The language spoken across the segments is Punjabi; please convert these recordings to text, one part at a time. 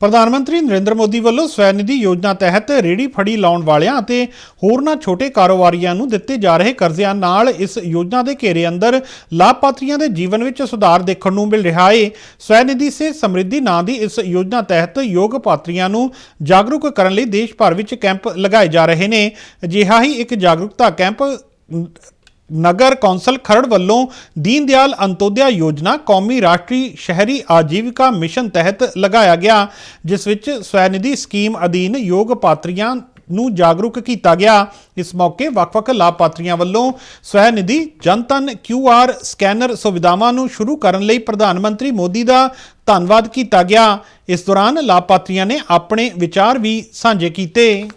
ਪ੍ਰਧਾਨ ਮੰਤਰੀ ਨਰਿੰਦਰ ਮੋਦੀ ਵੱਲੋਂ ਸਵੈ ਨਿਧੀ ਯੋਜਨਾ ਤਹਿਤ ਰੇੜੀ ਫੜੀ ਲਾਉਣ ਵਾਲਿਆਂ ਅਤੇ ਹੋਰਨਾਂ ਛੋਟੇ ਕਾਰੋਬਾਰੀਆਂ ਨੂੰ ਦਿੱਤੇ ਜਾ ਰਹੇ ਕਰਜ਼ਿਆਂ ਨਾਲ ਇਸ ਯੋਜਨਾ ਦੇ ਘੇਰੇ ਅੰਦਰ ਲਾਭਪਾਤਰੀਆਂ ਦੇ ਜੀਵਨ ਵਿੱਚ ਸੁਧਾਰ ਦੇਖਣ ਨੂੰ ਮਿਲ ਰਿਹਾ ਹੈ ਸਵੈਨਿਧੀ ਸੇ ਸਮਰਿੱਧੀ ਨਾਂ ਦੀ ਇਸ ਯੋਜਨਾ ਤਹਿਤ ਯੋਗ ਪਾਤਰੀਆਂ ਨੂੰ ਜਾਗਰੂਕ ਕਰਨ ਲਈ ਦੇਸ਼ ਭਰ ਵਿੱਚ ਕੈਂਪ ਲਗਾਏ ਜਾ ਰਹੇ ਨੇ। ਅਜਿਹਾ ਹੀ ਇੱਕ ਜਾਗਰੂਕਤਾ ਕੈਂਪ ਨਗਰ ਕੌਂਸਲ ਖਰੜ ਵੱਲੋਂ ਦੀਨ ਦਿਆਲ ਅੰਤੋਦਿਆ ਯੋਜਨਾ ਕੌਮੀ ਰਾਸ਼ਟਰੀ ਸ਼ਹਿਰੀ ਆਜੀਵਿਕਾ ਮਿਸ਼ਨ ਤਹਿਤ ਲਗਾਇਆ ਗਿਆ, ਜਿਸ ਵਿੱਚ ਸਵੈਨਿਧੀ ਸਕੀਮ ਅਧੀਨ ਯੋਗ ਪਾਤਰੀਆਂ ਨੂੰ ਜਾਗਰੂਕ ਕੀਤਾ ਗਿਆ। ਇਸ ਮੌਕੇ ਵੱਖ-ਵੱਖ ਲਾਭਪਾਤਰੀਆਂ ਵੱਲੋਂ ਸਵੈਨਿਧੀ ਜਨਤਨ QR ਸਕੈਨਰ ਸੁਵਿਧਾਵਾਂ ਨੂੰ ਸ਼ੁਰੂ ਕਰਨ ਲਈ ਪ੍ਰਧਾਨ ਮੰਤਰੀ ਮੋਦੀ ਦਾ ਧੰਨਵਾਦ ਕੀਤਾ ਗਿਆ। ਇਸ ਦੌਰਾਨ ਲਾਭਪਾਤਰੀਆਂ ਨੇ ਆਪਣੇ ਵਿਚਾਰ ਵੀ ਸਾਂਝੇ ਕੀਤੇ।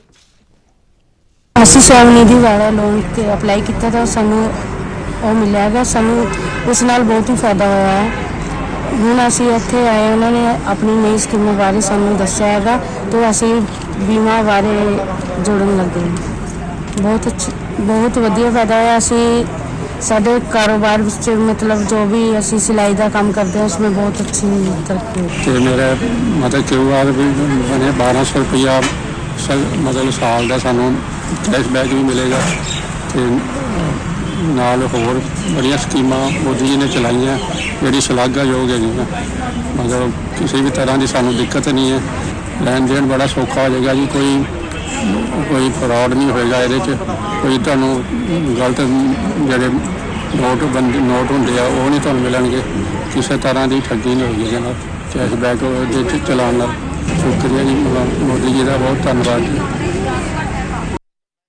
ਅਸੀਂ ਸਵੈਨਿਧੀ ਵਾਲਾ ਲੋਨ ਤੇ ਅਪਲਾਈ ਕੀਤਾ ਤਾਂ ਸਾਨੂੰ ਉਹ ਮਿਲਿਆ ਹੈਗਾ। ਸਾਨੂੰ ਉਸ ਨਾਲ ਬਹੁਤ ਹੀ ਫਾਇਦਾ ਹੋਇਆ ਹੈ। ਹੁਣ ਅਸੀਂ ਇੱਥੇ ਆਏ, ਉਹਨਾਂ ਨੇ ਆਪਣੀ ਨਈ ਸਕੀਮ ਬਾਰੇ ਸਾਨੂੰ ਦੱਸਿਆ ਹੈਗਾ ਤੇ ਅਸੀਂ ਬੀਮਾ ਬਾਰੇ ਜੁੜਨ ਲੱਗੇ ਹਾਂ। ਬਹੁਤ ਅੱਛੀ, ਬਹੁਤ ਵਧੀਆ ਫਾਇਦਾ ਹੋਇਆ। ਅਸੀਂ ਸਾਡੇ ਕਾਰੋਬਾਰ ਵਿੱਚ ਮਤਲਬ ਜੋ ਵੀ ਅਸੀਂ ਸਿਲਾਈ ਦਾ ਕੰਮ ਕਰਦੇ ਹਾਂ ਉਸमें ਬਹੁਤ ਅੱਛੀ ਤਰੱਕੀ ਹੋਈ। ਤੇ ਮੇਰਾ ਮਤਲਬ ਕਿਊ ਆਰ ਵੀ ਬਣੇ 1200 ਰੁਪਇਆ ਮਤਲਬ ਸਾਲ ਦਾ ਸਾਨੂੰ ਕੈਸ਼ਬੈਕ ਵੀ ਮਿਲੇਗਾ ਤੇ ਨਾਲ ਹੋਰ ਬੜੀਆਂ ਸਕੀਮਾਂ ਮੋਦੀ ਜੀ ਨੇ ਚਲਾਈਆਂ, ਜਿਹੜੀ ਸ਼ਲਾਘਾਯੋਗ ਹੈਗੀਆਂ। ਮਤਲਬ ਕਿਸੇ ਵੀ ਤਰ੍ਹਾਂ ਦੀ ਸਾਨੂੰ ਦਿੱਕਤ ਨਹੀਂ ਹੈ। ਲੈਣ ਦੇਣ ਬੜਾ ਸੌਖਾ ਹੋ ਜਾਏਗਾ ਜੀ, ਕੋਈ ਕੋਈ ਫਰਾਡ ਨਹੀਂ ਹੋਏਗਾ ਇਹਦੇ 'ਚ। ਕੋਈ ਤੁਹਾਨੂੰ ਗਲਤ ਜਿਹੜੇ ਨੋਟ ਬੰਦੇ, ਨੋਟ ਹੁੰਦੇ ਆ, ਉਹ ਨਹੀਂ ਤੁਹਾਨੂੰ ਮਿਲਣਗੇ। ਕਿਸੇ ਤਰ੍ਹਾਂ ਦੀ ਠੱਗੀ ਨਹੀਂ ਹੋਏਗੀ ਇਹਦੇ ਕੈਸ਼ਬੈਕ ਦੇ 'ਚ ਚਲਾਉਣ ਨਾਲ। ਸ਼ੁਕਰੀਆ ਜੀ ਮੋਦੀ ਜੀ ਦਾ ਬਹੁਤ ਧੰਨਵਾਦ ਜੀ।